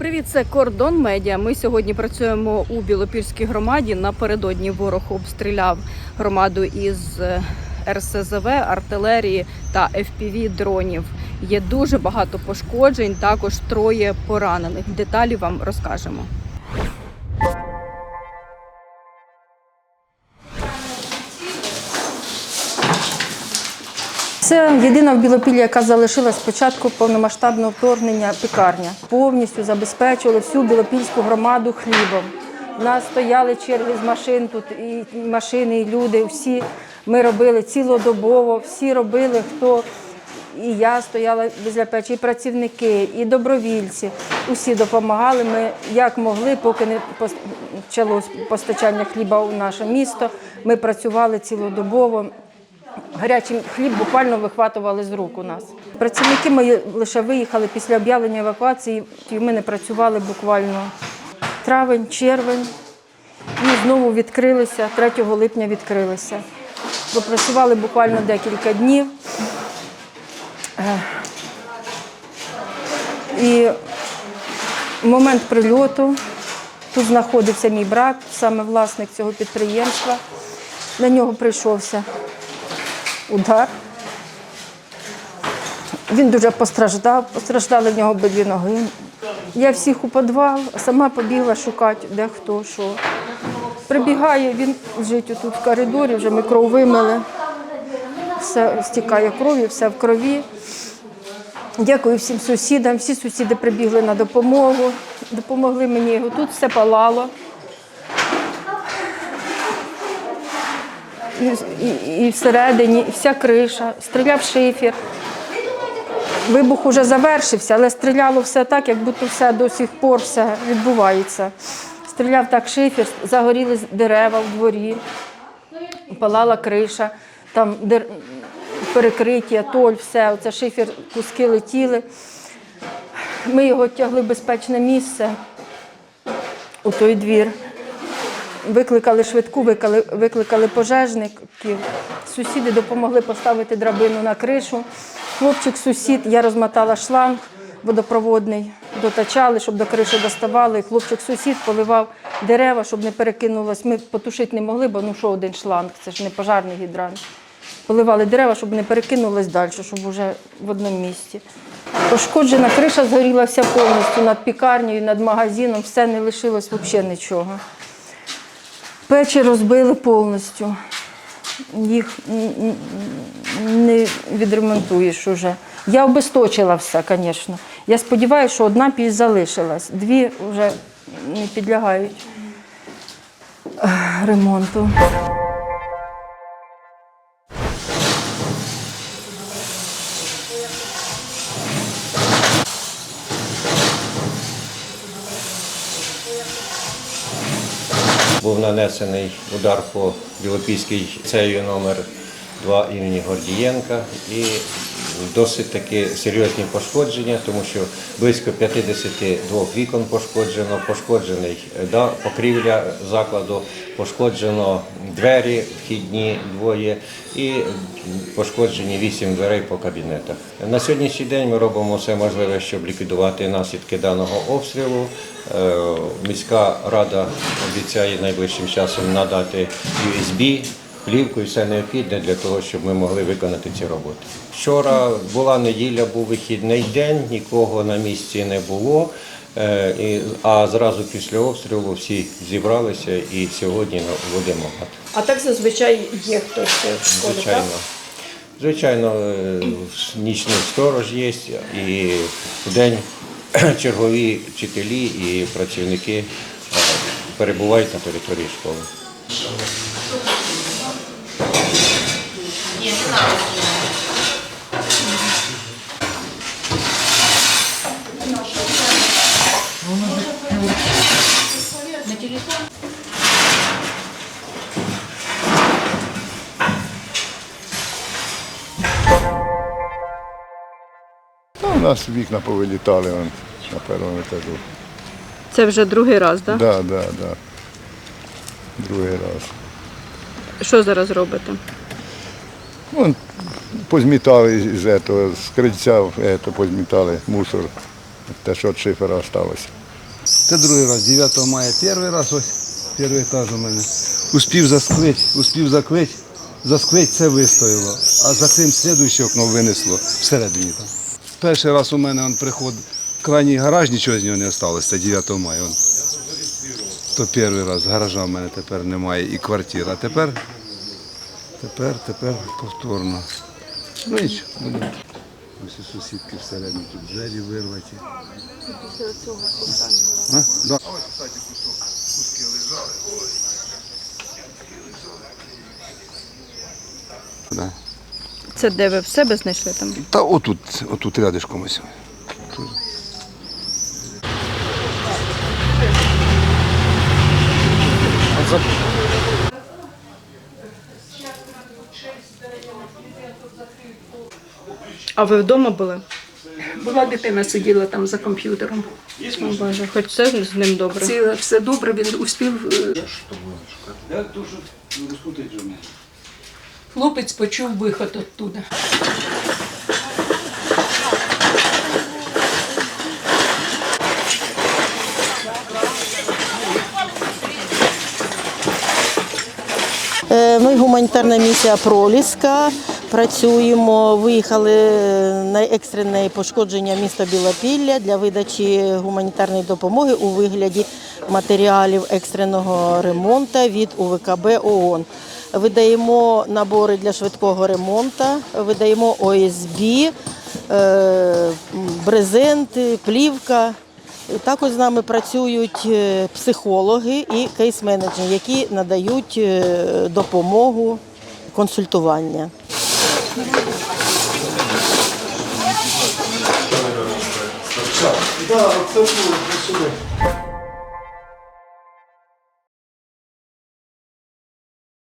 Привіт, це Кордон Медіа. Ми сьогодні працюємо у Білопільській громаді. Напередодні ворог обстріляв громаду із е, РСЗВ, артилерії та FPV дронів. Є дуже багато пошкоджень, також троє поранених. Деталі вам розкажемо. Це єдина в Білопіллі, яка залишилась з початку повномасштабного вторгнення пікарня. Повністю забезпечували всю білопільську громаду хлібом. У нас стояли черги з машин, тут і машини, і люди. Всі ми робили цілодобово, всі робили, хто і я стояла біля печі, і працівники, і добровільці. Усі допомагали. Ми як могли, поки не почалось постачання хліба у наше місто. Ми працювали цілодобово. Гарячий хліб буквально вихватували з рук у нас. Працівники мої лише виїхали після об'явлення евакуації, і ми не працювали буквально травень, червень. І знову відкрилися, 3 липня відкрилися. Пропрацювали буквально декілька днів. І в момент прильоту тут знаходився мій брат, саме власник цього підприємства. На нього прийшовся удар. Він дуже постраждав, постраждали в нього обидві ноги. Я всіх у підвал, сама побігла шукати, де хто, що. Прибігає, він лежить тут в коридорі, вже ми кров вимили. Все стікає кров'ю, все в крові. Дякую всім сусідам. Всі сусіди прибігли на допомогу, допомогли мені його. Тут все палало. І, і, всередині, і вся криша, стріляв шифер. Вибух уже завершився, але стріляло все так, як будто все до сих пор все відбувається. Стріляв так шифер, загоріли дерева в дворі, палала криша, там дер... перекриття, толь, все, оце шифер, куски летіли. Ми його тягли в безпечне місце у той двір. Викликали швидку, викликали, пожежників. Сусіди допомогли поставити драбину на кришу. Хлопчик, сусід, я розмотала шланг водопроводний, дотачали, щоб до криші доставали. Хлопчик, сусід поливав дерева, щоб не перекинулось. Ми потушити не могли, бо ну що один шланг, це ж не пожарний гідрант. Поливали дерева, щоб не перекинулось далі, щоб вже в одному місці. Пошкоджена криша згоріла вся повністю над пікарнею, над магазином, все не лишилось взагалі нічого. Печі розбили повністю. Їх не відремонтуєш уже. Я обесточила все, звісно. Я сподіваюся, що одна піч залишилась, дві вже не підлягають ремонту. Був нанесений удар по Білопільській цею номер 2 імені Гордієнка. І досить таки серйозні пошкодження, тому що близько 52 вікон пошкоджено, пошкоджений е, да, покрівля закладу, пошкоджено двері вхідні двоє і пошкоджені 8 дверей по кабінетах. На сьогоднішній день ми робимо все можливе, щоб ліквідувати наслідки даного обстрілу. Е, Міська рада обіцяє найближчим часом надати USB, плівку і все необхідне для того, щоб ми могли виконати ці роботи. Вчора була неділя, був вихідний день, нікого на місці не було. Е, А зразу після обстрілу всі зібралися і сьогодні наводимо лад. А так зазвичай є хтось в школі, Звичайно. так? Звичайно, е, нічний сторож є, і в день чергові вчителі і працівники е, перебувають на території школи. Та у нас вікна повилітали вон, на першому етажу. Це вже другий раз, так? Да, да, да. Другий раз. Що зараз робите? Вон, позмітали з, этого, з крильця, это, позмітали мусор, те, що від шифера залишилося. Це другий раз. 9 мая перший раз, ось перший етаж у мене. Успів засклить, успів заклить, засклить це вистояло. А за цим слідуюче окно винесло всередині там. Перший раз у мене он приход, крайній гараж, нічого з нього не залишилося, 9 мая. Он. То перший раз, гаража в мене тепер немає і квартира. А тепер, тепер, тепер повторно. Ну нічого, буде. Ось і сусідки всередині тут двері вирваті. А? Да. Ось, кстати, кусок, куски лежали. Да. Це де ви в себе знайшли там? Та отут, отут рядишком ось. Тут. А ви вдома були? Була дитина, сиділа там за комп'ютером. О, Боже, хоч це з ним добре. Все, все добре, він успів. е, Хлопець почув виход оттуда. Е, Ми гуманітарна місія Проліска. Працюємо, виїхали на екстрене пошкодження міста Білопілля для видачі гуманітарної допомоги у вигляді матеріалів екстреного ремонту від УВКБ ООН. Видаємо набори для швидкого ремонту, видаємо ОСБ, е, брезенти, плівка. Також з нами працюють е, психологи і кейс-менеджери, які надають е, допомогу, консультування. Так, це було,